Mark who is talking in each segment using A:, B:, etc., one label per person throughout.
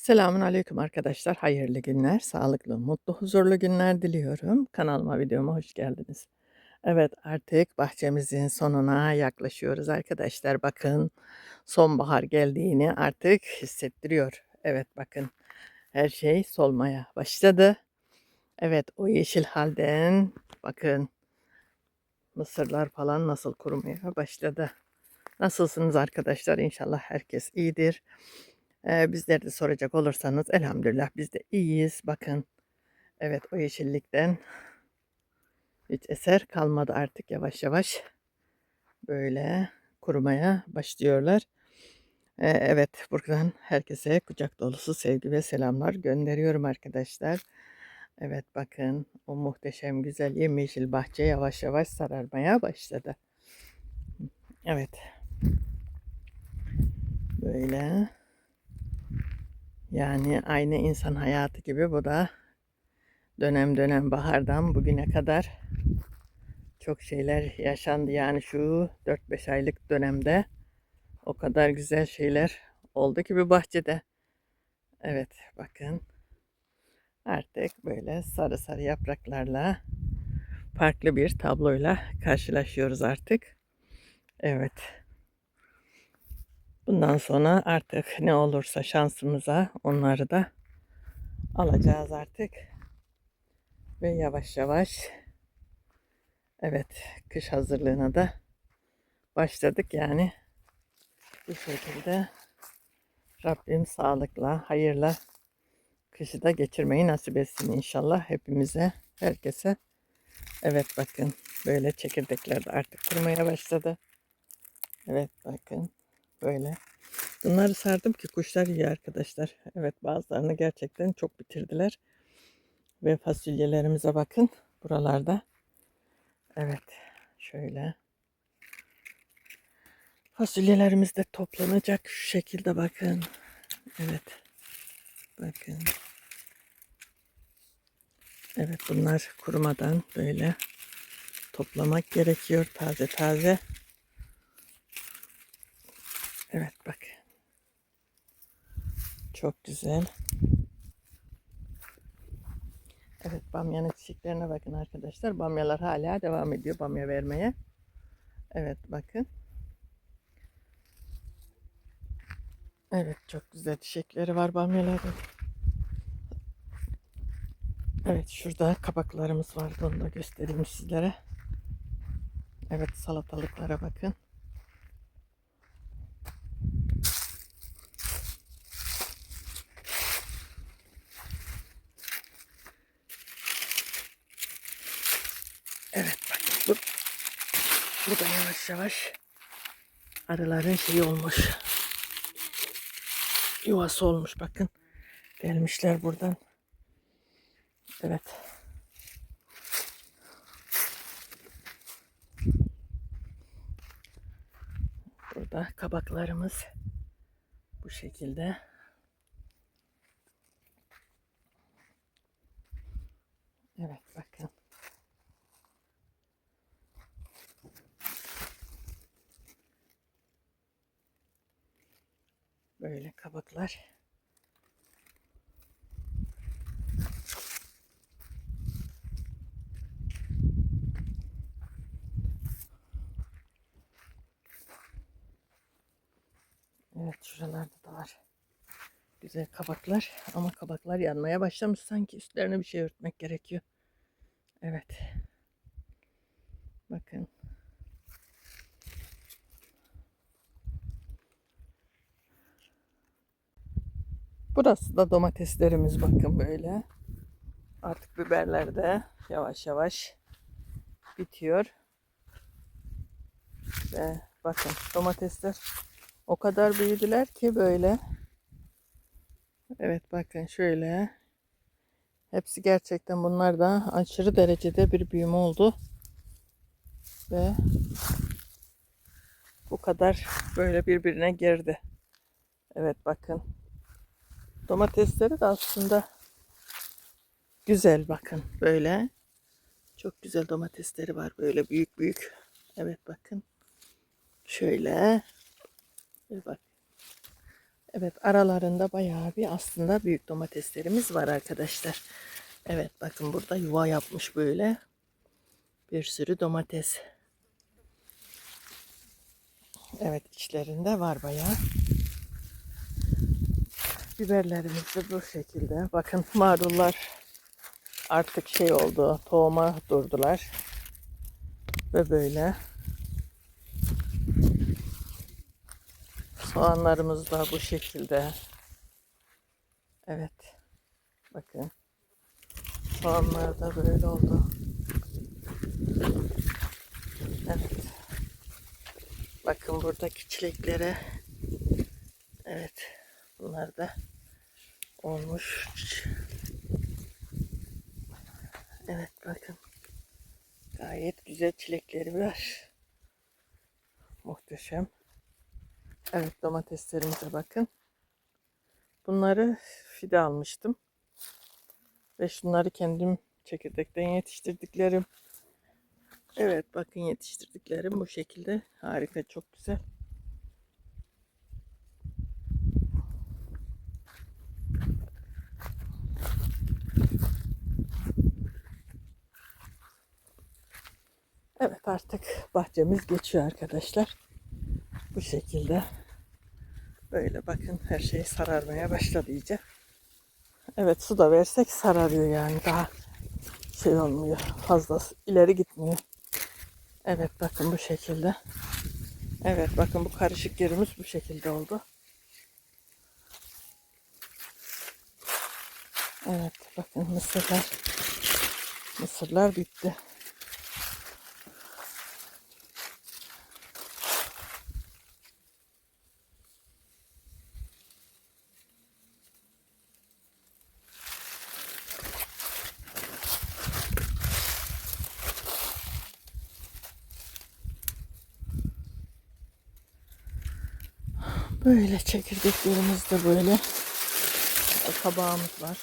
A: Selamun aleyküm arkadaşlar. Hayırlı günler, sağlıklı, mutlu, huzurlu günler diliyorum. Kanalıma, videoma hoş geldiniz. Evet, artık bahçemizin sonuna yaklaşıyoruz arkadaşlar. Bakın, sonbahar geldiğini artık hissettiriyor. Evet, bakın her şey solmaya başladı. Evet, o yeşil halden bakın mısırlar falan nasıl kurumaya başladı. Nasılsınız arkadaşlar? İnşallah herkes iyidir. Bizleri de soracak olursanız elhamdülillah biz de iyiyiz. Bakın evet o yeşillikten hiç eser kalmadı artık yavaş yavaş böyle kurumaya başlıyorlar. Evet buradan herkese kucak dolusu sevgi ve selamlar gönderiyorum arkadaşlar. Evet bakın o muhteşem güzel yemyeşil bahçe yavaş yavaş sararmaya başladı. Evet. Böyle. Yani aynı insan hayatı gibi bu da dönem dönem bahardan bugüne kadar çok şeyler yaşandı. Yani şu 4-5 aylık dönemde o kadar güzel şeyler oldu ki bir bahçede. Evet bakın artık böyle sarı sarı yapraklarla farklı bir tabloyla karşılaşıyoruz artık. Evet. Bundan sonra artık ne olursa şansımıza onları da alacağız artık. Ve yavaş yavaş evet kış hazırlığına da başladık yani bu şekilde Rabbim sağlıkla, hayırla kışı da geçirmeyi nasip etsin inşallah hepimize, herkese. Evet bakın böyle çekirdekler de artık kurmaya başladı. Evet bakın böyle. Bunları sardım ki kuşlar yiyor arkadaşlar. Evet bazılarını gerçekten çok bitirdiler. Ve fasulyelerimize bakın buralarda. Evet şöyle. Fasulyelerimiz de toplanacak şu şekilde bakın. Evet. Bakın. Evet bunlar kurumadan böyle toplamak gerekiyor taze taze. Evet bak. Çok güzel. Evet bamyanın çiçeklerine bakın arkadaşlar. Bamyalar hala devam ediyor bamya vermeye. Evet bakın. Evet çok güzel çiçekleri var bamyaların. Evet şurada kabaklarımız vardı onu da göstereyim sizlere. Evet salatalıklara bakın. Evet bakın bu, bu da yavaş yavaş arıların şeyi olmuş. Yuvası olmuş bakın. Gelmişler buradan. Evet. Burada kabaklarımız bu şekilde. Evet bakın. Böyle kabaklar. Evet şuralarda da var. Güzel kabaklar ama kabaklar yanmaya başlamış sanki üstlerine bir şey örtmek gerekiyor. Evet. Bakın. Burası da domateslerimiz bakın böyle. Artık biberler de yavaş yavaş bitiyor. Ve bakın domatesler o kadar büyüdüler ki böyle. Evet bakın şöyle. Hepsi gerçekten bunlar da aşırı derecede bir büyüme oldu. Ve bu kadar böyle birbirine girdi. Evet bakın. Domatesleri de aslında güzel bakın böyle. Çok güzel domatesleri var böyle büyük büyük. Evet bakın. Şöyle. Bak. Evet aralarında bayağı bir aslında büyük domateslerimiz var arkadaşlar. Evet bakın burada yuva yapmış böyle. Bir sürü domates. Evet içlerinde var bayağı. Biberlerimiz de bu şekilde. Bakın marullar artık şey oldu. Tohuma durdular. Ve böyle. Soğanlarımız da bu şekilde. Evet. Bakın. Soğanlar da böyle oldu. Evet. Bakın buradaki çileklere. Evet. Bunlar da olmuş. Evet bakın. Gayet güzel çilekleri var. Muhteşem. Evet domateslerimize bakın. Bunları fide almıştım. Ve şunları kendim çekirdekten yetiştirdiklerim. Evet bakın yetiştirdiklerim bu şekilde. Harika çok güzel. Evet artık bahçemiz geçiyor arkadaşlar. Bu şekilde. Böyle bakın her şey sararmaya başladı iyice. Evet su da versek sararıyor yani daha şey olmuyor. Fazla ileri gitmiyor. Evet bakın bu şekilde. Evet bakın bu karışık yerimiz bu şekilde oldu. Evet bakın mısırlar. Mısırlar bitti. Böyle çekirdeklerimiz de böyle. Kabağımız var.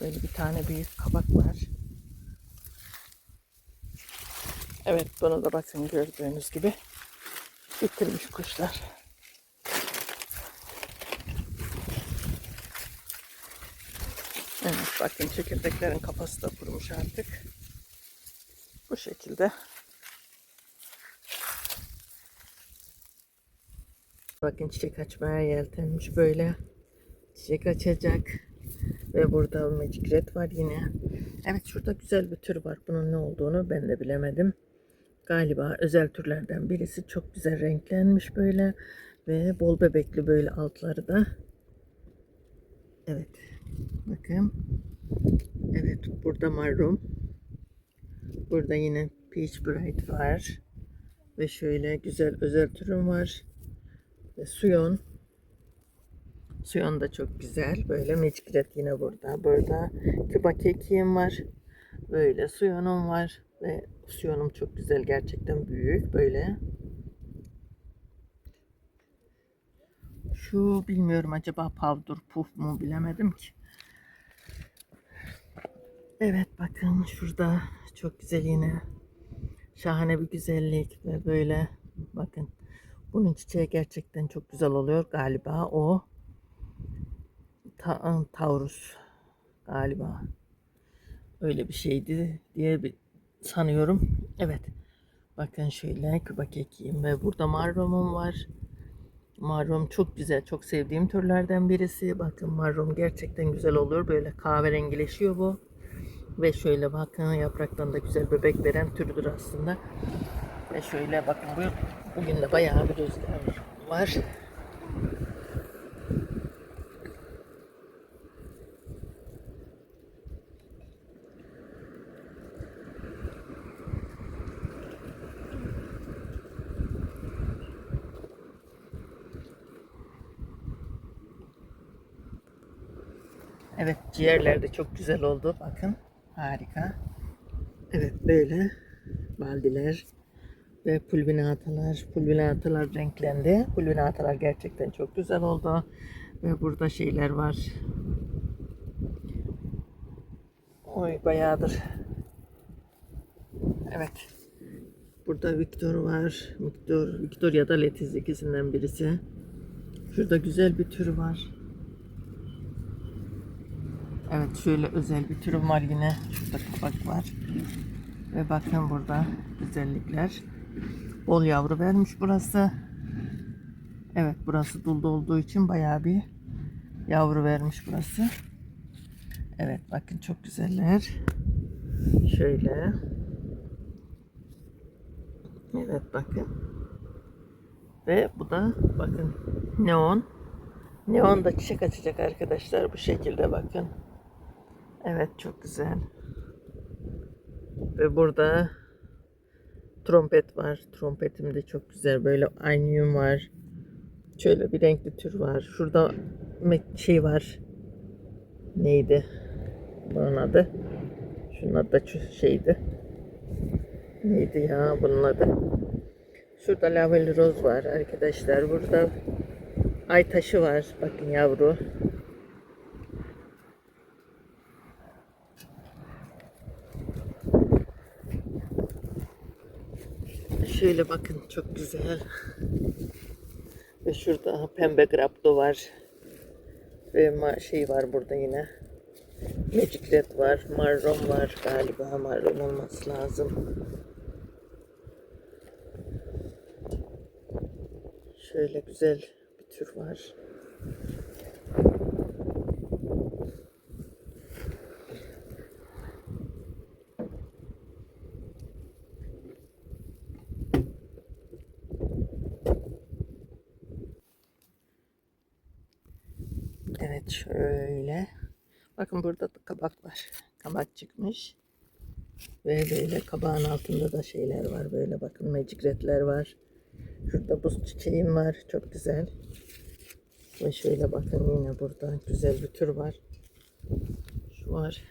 A: Böyle bir tane büyük kabak var. Evet bunu da bakın gördüğünüz gibi bitirmiş kuşlar. Evet bakın çekirdeklerin kafası da kurumuş artık. Bu şekilde. Bakın çiçek açmaya yeltenmiş böyle. Çiçek açacak. Ve burada mecikret var yine. Evet şurada güzel bir tür var. Bunun ne olduğunu ben de bilemedim. Galiba özel türlerden birisi. Çok güzel renklenmiş böyle. Ve bol bebekli böyle altları da. Evet. Bakın. Evet burada marrum. Burada yine peach bright var. Ve şöyle güzel özel türüm var. Ve suyon. Suyon da çok güzel. Böyle mecikret yine burada. Burada küba kekiğim var. Böyle suyonum var. Ve suyonum çok güzel. Gerçekten büyük. Böyle. Şu bilmiyorum acaba pavdur puf mu bilemedim ki. Evet bakın şurada çok güzel yine şahane bir güzellik ve böyle bakın bunun çiçeği gerçekten çok güzel oluyor galiba o ta, Taurus galiba öyle bir şeydi diye bir sanıyorum. Evet. Bakın şöyle küba kekiğim ve burada marromum var. Marrom çok güzel, çok sevdiğim türlerden birisi. Bakın marrom gerçekten güzel olur. Böyle kahverengileşiyor bu. Ve şöyle bakın yapraktan da güzel bebek veren türdür aslında. Ve şöyle bakın bu bugün de bayağı bir rüzgar var. Evet ciğerler de çok güzel oldu. Bakın harika. Evet böyle baldiler ve pulvinatalar. Pulvinatalar renklendi. Pulvinatalar gerçekten çok güzel oldu. Ve burada şeyler var. Oy bayağıdır. Evet. Burada Victor var. Victor, Victor ya da Letiz ikisinden birisi. Şurada güzel bir tür var. Evet şöyle özel bir türüm var yine. Şurada kabak var. Ve bakın burada güzellikler. Bol yavru vermiş burası. Evet burası dulda olduğu için bayağı bir yavru vermiş burası. Evet bakın çok güzeller. Şöyle. Evet bakın. Ve bu da bakın neon. Neon da çiçek açacak arkadaşlar bu şekilde bakın. Evet çok güzel. Ve burada trompet var. Trompetim de çok güzel. Böyle aynıyum var. Şöyle bir renkli tür var. Şurada şey var. Neydi? Bunun adı. Şunun adı da şeydi. Neydi ya bunun adı? Şurada laveli roz var arkadaşlar. Burada ay taşı var. Bakın yavru. Şöyle bakın çok güzel. Ve şurada pembe grapto var. Ve şey var burada yine. Magic Red var. Marron var galiba. Marron olması lazım. Şöyle güzel bir tür var. Evet şöyle. Bakın burada da kabak var. Kabak çıkmış. Ve böyle kabağın altında da şeyler var. Böyle bakın magic redler var. Şurada buz çiçeğim var. Çok güzel. Ve şöyle bakın yine burada güzel bir tür var. Şu var.